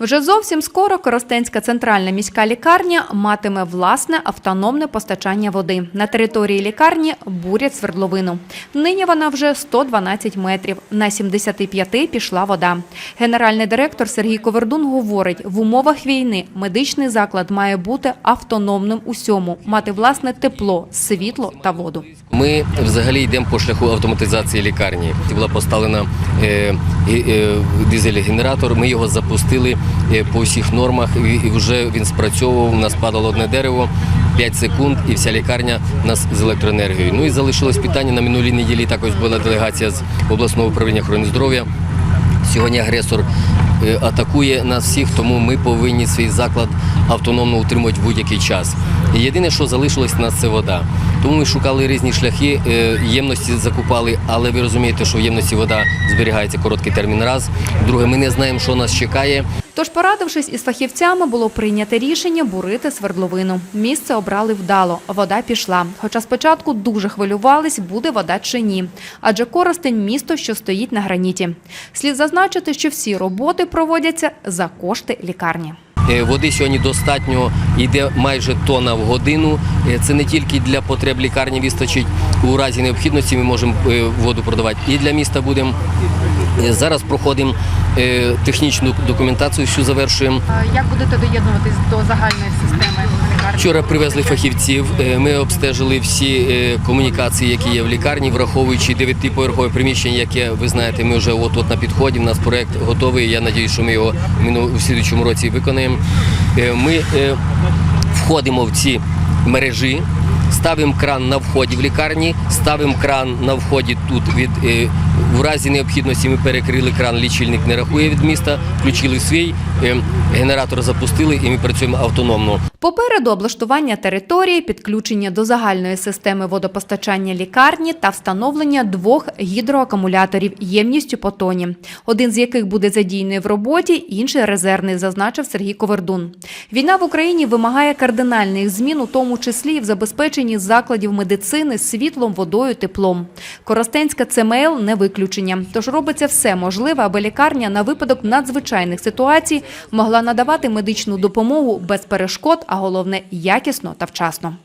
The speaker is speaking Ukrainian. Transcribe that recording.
Вже зовсім скоро Коростенська центральна міська лікарня матиме власне автономне постачання води. На території лікарні бурять свердловину. Нині вона вже 112 метрів. На 75 пішла вода. Генеральний директор Сергій Ковердун говорить, в умовах війни медичний заклад має бути автономним усьому, мати власне тепло, світло та воду. Ми взагалі йдемо по шляху автоматизації лікарні. Була поставлена е, е, дизель-генератор. Ми його запустили по всіх нормах. І, вже він спрацьовував. У нас падало одне дерево 5 секунд, і вся лікарня у нас з електроенергією. Ну і залишилось питання на минулій неділі. Також була делегація з обласного управління охорони здоров'я. Сьогодні агресор е, атакує нас всіх, тому ми повинні свій заклад автономно утримувати в будь-який час. Єдине, що залишилось у нас, це вода. Тому ми шукали різні шляхи, е, ємності закупали, але ви розумієте, що в ємності вода зберігається короткий термін раз. Друге, ми не знаємо, що нас чекає. Тож, порадившись із фахівцями, було прийнято рішення бурити свердловину. Місце обрали вдало, вода пішла. Хоча спочатку дуже хвилювались, буде вода чи ні. Адже Коростень – місто, що стоїть на граніті. Слід зазначити, що всі роботи проводяться за кошти лікарні. Е, Води сьогодні достатньо, йде майже тонна в годину. Е, Це не тільки для потреб лікарні вистачить. У разі необхідності ми можемо е, воду продавати. І для міста будемо. Зараз проходимо технічну документацію, всю завершуємо. Як будете доєднуватись до загальної системи? Вчора привезли фахівців. е, Ми обстежили всі е, комунікації, які є в лікарні, враховуючи дев'ятиповерхове приміщення, яке ви знаєте, ми вже от от на підході. У нас проект готовий. Я сподіваюся, що ми його в у слідчому році виконаємо. Е, Ми е, входимо в ці мережі. Ставимо кран на вході в лікарні, ставимо кран на вході тут від е, в разі необхідності. Ми перекрили кран, лічильник не рахує від міста, включили свій е, генератор, запустили і ми працюємо автономно. Попереду облаштування території, підключення до загальної системи водопостачання лікарні та встановлення двох гідроакумуляторів ємністю по тоні. Один з яких буде задійний в роботі, інший резервний, зазначив Сергій Ковердун. Війна в Україні вимагає кардинальних змін, у тому числі і в забезпеченні закладів медицини світлом, водою, теплом. Коростенська ЦМЛ не виключення. Тож робиться все можливе, аби лікарня на випадок надзвичайних ситуацій могла надавати медичну допомогу без перешкод, а головне якісно та вчасно.